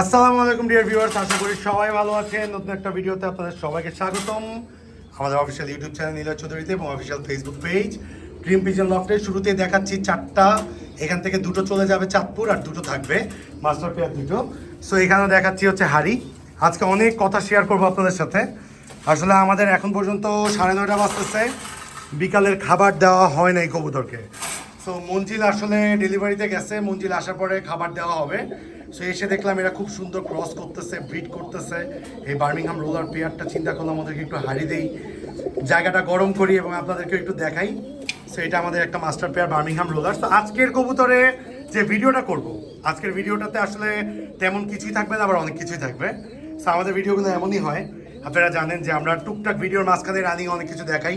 আসসালামু আলাইকুম dear viewers আশা করি সবাই ভালো আছেন। নতুন একটা ভিডিওতে আপনাদের সবাইকে স্বাগতম। আমাদের অফিসিয়াল ইউটিউব চ্যানেল নীলা চৌধুরীতে এবং official Facebook page dream pigeon লফটের শুরুতে দেখাচ্ছি চারটা। এখান থেকে দুটো চলে যাবে চাঁদপুর আর দুটো থাকবে মাস্টার পেয়ার দুটো। সো এখানে দেখাচ্ছি হচ্ছে হাড়ি। আজকে অনেক কথা শেয়ার করব আপনাদের সাথে। আসলে আমাদের এখন পর্যন্ত সাড়ে নয়টা বাজতেছে। বিকালের খাবার দেওয়া হয় নাই কবুতরকে। সো মঞ্জিল আসলে ডেলিভারিতে গেছে। মঞ্জিল আসার পরে খাবার দেওয়া হবে। সো এসে দেখলাম এরা খুব সুন্দর ক্রস করতেছে ব্রিড করতেছে। এই বার্মিংহাম রোলার পেয়ারটা চিন্তা করলাম আমাদেরকে একটু হারিয়ে দেই। জায়গাটা গরম করি এবং আপনাদেরকে একটু দেখাই। সো এটা আমাদের একটা মাস্টার পেয়ার বার্মিংহাম রোলার তো আজকের কবুতরে যে ভিডিওটা করব, আজকের ভিডিওটাতে আসলে তেমন কিছুই থাকবে না, আবার অনেক কিছুই থাকবে। সো আমাদের ভিডিওগুলো এমনই হয়। আপনারা জানেন যে আমরা টুকটাক ভিডিওর মাঝখানে রানিং অনেক কিছু দেখাই।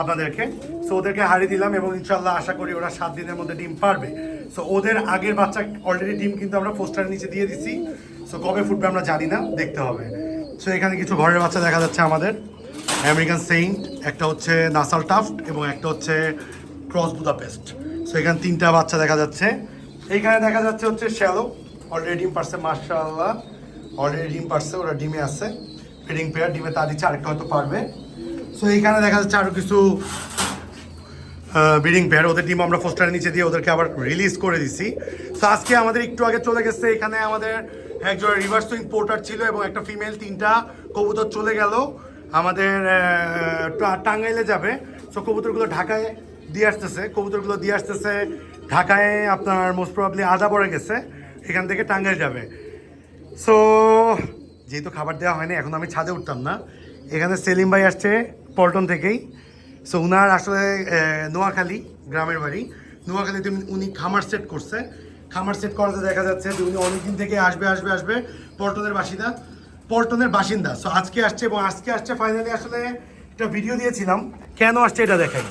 আপনাদেরকে। সো ওদেরকে হারিয়ে দিলাম এবং ইনশাল্লাহ আশা করি ওরা সাত দিনের মধ্যে ডিম পারবে। সো ওদের আগের বাচ্চা অলরেডি ডিম কিন্তু আমরা পোস্টারের নিচে দিয়ে দিছি। সো কবে ফুটবে আমরা জানি না, দেখতে হবে। সো এখানে কিছু ঘরের বাচ্চা দেখা যাচ্ছে আমাদের। আমেরিকান সেইন্ট একটা হচ্ছে নাসাল টাফট এবং একটা হচ্ছে ক্রস বুদাপেস্ট সো এখানে তিনটা বাচ্চা দেখা যাচ্ছে। এইখানে দেখা যাচ্ছে হচ্ছে শ্যালো অলরেডি ডিম পারছে মার্শাল্লাহ অলরেডি ডিম পারছে, ওরা ডিমে আছে। ফিডিং পেয়ার ডিমে তা দিচ্ছে আরেকটা হয়তো পারবে। সো এইখানে দেখা যাচ্ছে আরও কিছু ব্রিডিং পেয়ার ওদের ডিম আমরা পোস্টারের নিচে দিয়ে ওদেরকে আবার রিলিজ করে দিছি। তো আজকে আমাদের একটু আগে চলে গেছে। এখানে আমাদের একজন রিভার্স সুইং পোর্টার ছিল এবং একটা ফিমেল তিনটা কবুতর চলে গেল। আমাদের টাঙ্গাইলে যাবে। সো কবুতরগুলো ঢাকায় দিয়ে আসতেছে। কবুতরগুলো দিয়ে আসতেছে। ঢাকায় আপনার মোস্ট প্রবাবলি আদা পড়ে গেছে। এখান থেকে টাঙ্গাইল যাবে। সো যেহেতু খাবার দেওয়া হয়নি, এখন আমি ছাদে উঠতাম না। এখানে সেলিম ভাই আসছে। পল্টন থেকেই। সো উনার আসলে নোয়াখালী গ্রামের বাড়ি। নোয়াখালীতে উনি- খামার সেট করছে। খামার সেট করাতে দেখা যাচ্ছে যে উনি অনেকদিন থেকে আসবে আসবে আসবে পল্টনের বাসিন্দা। পল্টনের বাসিন্দা। সো আজকে আসছে এবং আজকে আসছে ফাইনালি আসলে একটা ভিডিও দিয়েছিলাম। কেন আসছে এটা দেখাই।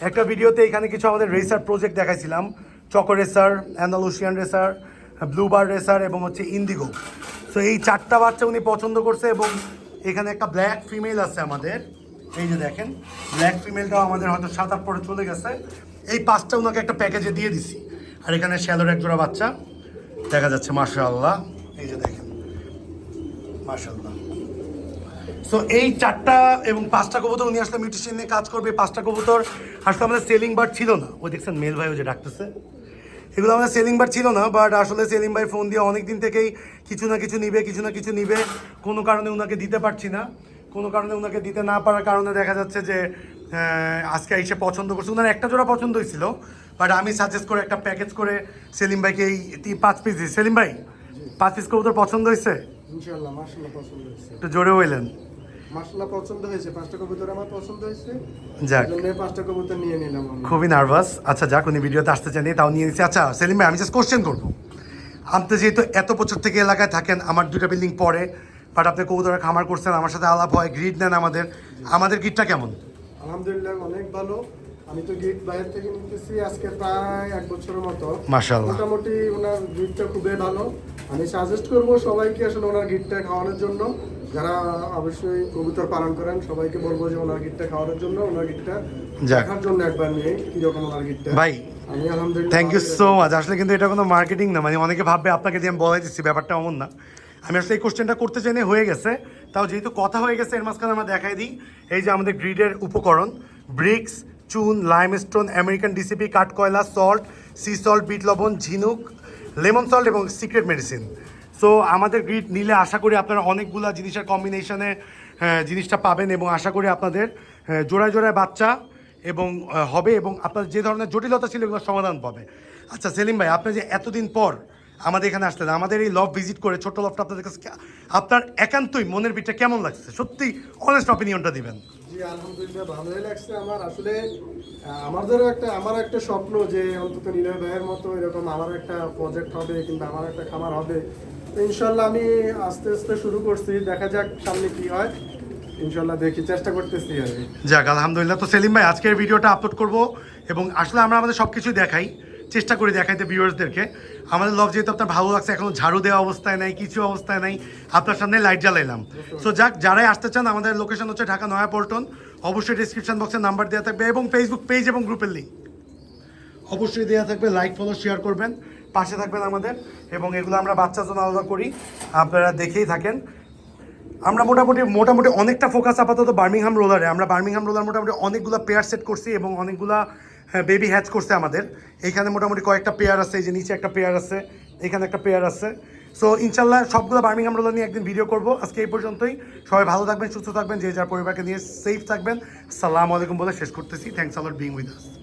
একটা ভিডিওতে এখানে কিছু আমাদের রেসার প্রজেক্ট দেখাইছিলাম। Choco racer Andalusian racer blue bar racer এবং হচ্ছে ইন্ডিগো সো এই চারটা বাচ্চা উনি পছন্দ করছে এবং এখানে একটা ব্ল্যাক ফিমেল আছে আমাদের। এই যে দেখেন ব্ল্যাক ফিমেলটাও আমাদের হয়তো সাত আট পরে চলে গেছে। এই পাঁচটা ওনাকে একটা প্যাকেজে দিয়ে দিছি। আর এখানে শ্যালোর এক জোড়া বাচ্চা। দেখা যাচ্ছে, মাশাআল্লাহ। এই যে দেখেন, মাশাআল্লাহ। সো এই চারটা এবং পাঁচটা কবুতর উনি আসলে মিউটিশিয়ান নিয়ে কাজ করবে। পাঁচটা কবুতর আসলে আমাদের সেলিং বার্ড ছিল না। ওই দেখছেন মেল ভাইও যে ডাকতেছে। এগুলো আমাদের সেলিং বার ছিল না বাট আসলে সেলিং ভাই ফোন দিয়ে অনেক দিন থেকেই কিছু না কিছু নিবে, কিছু না কিছু নিবে। কোনো কারণে ওনাকে দিতে পারছি না। কোনো কারণে ওনাকে দিতে না পারার কারণে দেখা যাচ্ছে যে আজকে এসে পছন্দ করছে। ওনার একটা জোড়া পছন্দ হয়েছিল বাট আমি সাজেস্ট করে একটা প্যাকেজ করে সেলিম ভাইকে এই পাঁচ পিস দিই সেলিম ভাই পাঁচ পিস কবুতর পছন্দ হয়েছে? পছন্দ হয়েছে। একটু জোরে হইলেন মার্শাল্লাহ পছন্দ হয়েছে। পাঁচটা কবুতর আমার পছন্দ হয়েছে। যাক। এই জন্য পাঁচটা কবুতর নিয়ে নিলাম আমি। খুবই নার্ভাস আচ্ছা যাক উনি ভিডিওতে আসতে চান তাও নিয়ে নিচ্ছি আচ্ছা সেলিম ভাই আমি জাস্ট কোশ্চেন করব। আপনি যেহেতু এত বছর থেকে এলাকায় থাকেন আমার দুটা বিল্ডিং পরে বাট আপনি কবুতরের খামার করছেন আমার সাথে আলাপ হয় গ্রিড নেন আমাদের। আমাদের গিটটা কেমন? আলহামদুলিল্লাহ অনেক ভালো। আমি তো গিট বাইরে থেকে নিতেছি আজকে প্রায় এক বছরের মতো। মাশাআল্লাহ। মোটামুটি ওনার গিটটা খুবই ভালো। আমি সাজেস্ট করব সবাইকে আসলে ওনার গিটটা খাওয়ানোর জন্য। যারা অবশ্যই কবুতর পালন করেন সবাইকে বলব যে ওনার গিটটা খাওয়ানোর জন্য ওনার গিটটা দেখার জন্য একবার নিয়ে কীরকম ওনার গিটটা ভাই থ্যাংক ইউ সো মাচ আসলে কিন্তু এটা কোনো মার্কেটিং না মানে অনেকে ভাববে আপনাকে দিয়ে আমি বলাই দিচ্ছি ব্যাপারটা এমন না। আমি আসলে এই কোশ্চেনটা করতে চাইনি, হয়ে গেছে। তাও যেহেতু কথা হয়ে গেছে, এর মাঝখানে আমরা দেখাই দিই। এই যে আমাদের গ্রিডের উপকরণ ব্রিক্স চুন লাইমস্টোন আমেরিকান ডিসিপি কাঠকয়লা সল্ট সি সল্ট বিট লবণ, ঝিনুক লেমন সল্ট এবং সিক্রেট মেডিসিন সো আমাদের গ্রিড নিলে আশা করি আপনারা অনেকগুলা জিনিসের কম্বিনেশনে জিনিসটা পাবেন এবং আশা করি আপনাদের জোড়ায় জোড়ায় বাচ্চা এবং হবে এবং আপনার যে ধরনের জটিলতা ছিল এগুলোর সমাধান পাবে। আচ্ছা সেলিম ভাই, আপনি যে এতদিন পর আমাদের এখানে আসলেন আমাদের এই লভ ভিজিট করে ছোট্ট লভটা আপনাদের কাছে আপনার একান্তই মনের ভিতরে কেমন লাগছে? সত্যি অনেস্ট অপিনিয়নটা দিবেন। জি আলহামদুলিল্লাহ ভালোই লাগছে আমার। আসলে আমাদেরও একটা আমার একটা স্বপ্ন যে অন্তত নীলয় ভাইয়ের মতো এরকম আমার একটা প্রজেক্ট হবে কিংবা আমার একটা খামার হবে। তো ইনশাল্লাহ আমি আস্তে আস্তে শুরু করছি। দেখা যাক সামনে কি হয়। ইনশাল্লাহ দেখি চেষ্টা করতেছি আর। যাক আলহামদুলিল্লাহ। তো সেলিম ভাই আজকের ভিডিওটা আপলোড করব এবং আসলে আমরা আমাদের সব কিছুই দেখাই। চেষ্টা করি দেখাইতে ভিউয়ার্সদেরকে আমাদের লভ যেহেতু আপনার ভালো লাগছে, এখনও ঝাড়ু দেওয়া অবস্থায় নাই, কিছু অবস্থায় নাই, আপনার সামনে লাইট জ্বালাইলাম। সো যাক, যারাই আসতে চান, আমাদের লোকেশন হচ্ছে ঢাকা নয়া পল্টন। অবশ্যই ডিসক্রিপশন বক্সে নাম্বার দেওয়া থাকবে এবং ফেসবুক পেজ এবং গ্রুপের লিঙ্ক অবশ্যই দেওয়া থাকবে লাইক ফলো শেয়ার করবেন, পাশে থাকবেন আমাদের। এবং এগুলো আমরা বাচ্চার জন্য আলাদা করি, আপনারা দেখেই থাকেন। আমরা মোটামুটি মোটামুটি অনেকটা ফোকাস আপাতত বার্মিংহাম রোলারে আমরা বার্মিংহাম রোলার মোটামুটি অনেকগুলো পেয়ার সেট করছি এবং অনেকগুলা বেবি হ্যাচ করছে আমাদের। এইখানে মোটামুটি কয়েকটা পেয়ার আছে, এই যে নিচে একটা পেয়ার আছে, এখানে একটা পেয়ার আছে। সো ইনশাল্লাহ সবগুলো বার্মিং আমরা নিয়ে একদিন ভিডিও করব। আজকে এই পর্যন্তই। সবাই ভালো থাকবেন, সুস্থ থাকবেন, যে যার পরিবারকে নিয়ে সেফ থাকবেন। সালাম আলাইকুম বলে শেষ করতেছি। Thanks a lot being with us